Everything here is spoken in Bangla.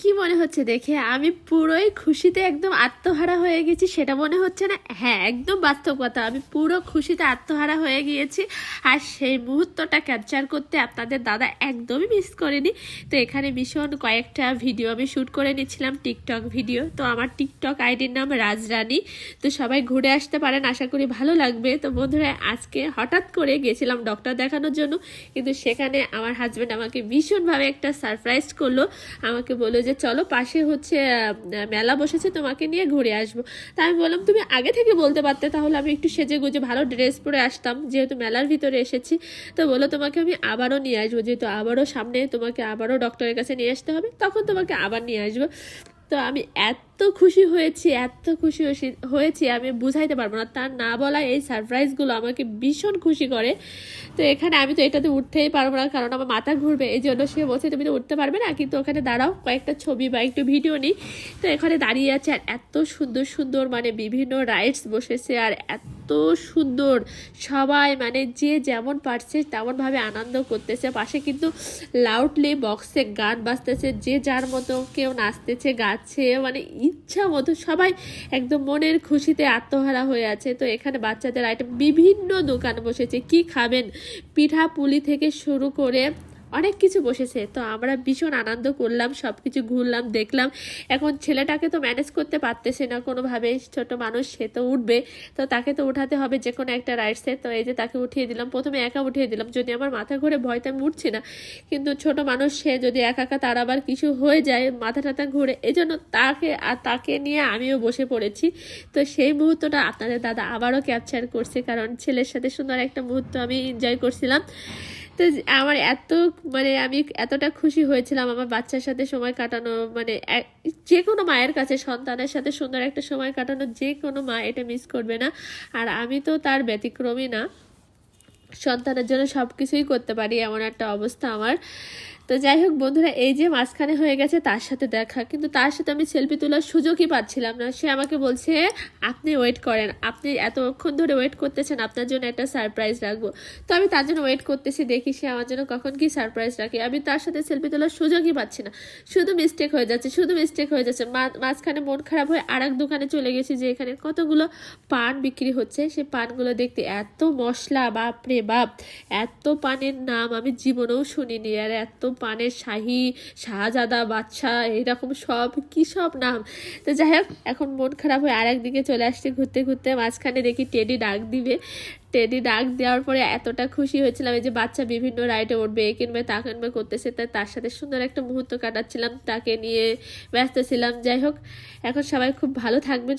কি মনে হচ্ছে দেখে? আমি পুরোই খুশিতে একদম আত্মহারা হয়ে গেছি, সেটা মনে হচ্ছে না। হ্যাঁ একদম বাস্তব কথা। আমি পুরো খুশিতে আত্মহারা হয়ে গিয়েছি। আর সেই মুহূর্তটা ক্যাপচার করতে আপনাদের দাদা একদমই মিস করেনি। তো এখানে ভীষণ কয়েকটা ভিডিও আমি শ্যুট করে নিচ্ছিলাম টিকটক ভিডিও তো আমার টিকটক আইডির নাম রাজরানী। তো সবাই ঘুরে আসতে পারেন, আশা করি ভালো লাগবে। তো বন্ধুরা, আজকে হঠাৎ করে গেছিলাম ডক্টর দেখানোর জন্য। কিন্তু সেখানে আমার হাজব্যান্ড আমাকে ভীষণভাবে একটা সারপ্রাইজ করল। আমাকে বলল যে চলো পাশে হচ্ছে মেলা বসেছে, তোমাকে নিয়ে ঘুরে আসব। তা আমি বললাম, তুমি আগে থেকে বলতে পারতে, তাহলে আমি একটু সেজে গুজে ভালো ড্রেস পরে আসতাম, যেহেতু মেলার ভিতরে এসেছি। তো বলো তোমাকে আমি আবারও নিয়ে আসব, যেহেতু আবারও সামনে তোমাকে আবারও ডক্টরের কাছে নিয়ে আসতে হবে, তখন তোমাকে আবার নিয়ে আসব। তো আমি এত খুশি হয়েছি, এত খুশি হয়েছি- আমি বুঝাইতে পারব না। তার না বলা এই সারপ্রাইজগুলো আমাকে ভীষণ খুশি করে। তো এখানে আমি তো এটাতে উঠতেই পারব না, কারণ আমার মাথা ঘুরবে। এই জন্য সে বলছে, তুমি তো উঠতে পারবে না, কিন্তু ওখানে দাঁড়াও, কয়েকটা ছবি বা একটু ভিডিও নিই তো এখানে দাঁড়িয়ে আছে আর এত সুন্দর সুন্দর মানে বিভিন্ন রাইডস বসেছে আর এত সুন্দর। সবাই মানে যে যেমন পারছে তেমনভাবে আনন্দ করতেছে। পাশে কিন্তু লাউডলি বক্সে গান বাজতেছে। যে যার মতো কেউ নাচতেছে, গাচ্ছে মানে ইচ্ছা মতো সবাই একদম মনের খুশিতে আত্মহারা হয়ে আছে। তো এখানে বাচ্চাদের আইটেম বিভিন্ন দোকান বসেছে। কি খাবেন? পিঠা পুলি থেকে শুরু করে অনেক কিছু বসেছে। তো আমরা ভীষণ আনন্দ করলাম সব কিছু ঘুরলাম, দেখলাম। এখন ছেলেটাকে তো ম্যানেজ করতে পারতেছে না কোনোভাবে। ছোট মানুষ, সে তো উঠবে। তো তাকে তো উঠাতে হবে যে কোনো একটা রাইডসে তো এই যে তাকে উঠিয়ে দিলাম, প্রথমে একা উঠিয়ে দিলাম। যদি আমার মাথা ঘুরে ভয়তে আমি উঠছি না। কিন্তু ছোট মানুষ, সে যদি একা একা তার আবার কিছু হয়ে যায়, মাথা টাথা ঘুরে এই জন্য তাকে আর তাকে নিয়ে আমিও বসে পড়েছি। তো সেই মুহূর্তটা আপনাদের দাদা আবারও ক্যাপচার করছে। কারণ ছেলের সাথে সুন্দর একটা মুহূর্ত আমি এনজয় করছিলাম। তো আমার এত মানে আমি এতটা খুশি হয়েছিলাম আমার বাচ্চার সাথে সময় কাটানো মানে যে কোনো মায়ের কাছে, সন্তানের সাথে সুন্দর একটা সময় কাটানো, যে কোনো মা এটা মিস করবে না। আর আমি তো তার ব্যতিক্রমই না। সন্তানের জন্য সব কিছুই করতে পারি এমন একটা অবস্থা আমার। তো যাই হোক বন্ধুরা, এই যে মাঝখানে হয়ে গেছে তার সাথে দেখা। কিন্তু তার সাথে আমি সেলফি তোলার সুযোগই পাচ্ছিলাম না। সে আমাকে বলছে, আপনি ওয়েট করেন। আপনি এতক্ষণ ধরে ওয়েট করতেছেন, আপনার জন্য একটা সারপ্রাইজ রাখব। তো আমি তার জন্য ওয়েট করতেছি, দেখি সে আমার জন্য কখন কি সারপ্রাইজ রাখে। আমি তার সাথে সেলফি তোলার সুযোগই পাচ্ছি না। শুধু মিস্টেক হয়ে যাচ্ছে, শুধু মিস্টেক হয়ে যাচ্ছে। মাঝখানে মন খারাপ হয়ে আর এক দোকানে চলে গেছি, যে এখানে কতগুলো পান বিক্রি হচ্ছে। সে পানগুলো দেখতে এত মশলা, বাপরে বাপ! এত পানের নাম আমি জীবনেও শুনিনি। আর এত পানের শাহি, শাহজাদা বাচ্চা এইরকম সব, কি সব নাম? তো যাই হোক, এখন মন খারাপ হয়ে আর একদিকে চলে আসছে ঘুরতে ঘুরতে, মাঝখানে দেখি টেডি ডাক দিবে। টেডি ডাক দেওয়ার পরে এতটা খুশি হয়েছিলাম এই যে বাচ্চা বিভিন্ন রাইডে উঠবে, এ কিনবে, তা কিনবে, করতেছে। তাই তার সাথে সুন্দর একটা মুহূর্ত কাটাচ্ছিলাম, তাকে নিয়ে ব্যস্ত ছিলাম। যাই হোক, এখন সবাই খুব ভালো থাকবেন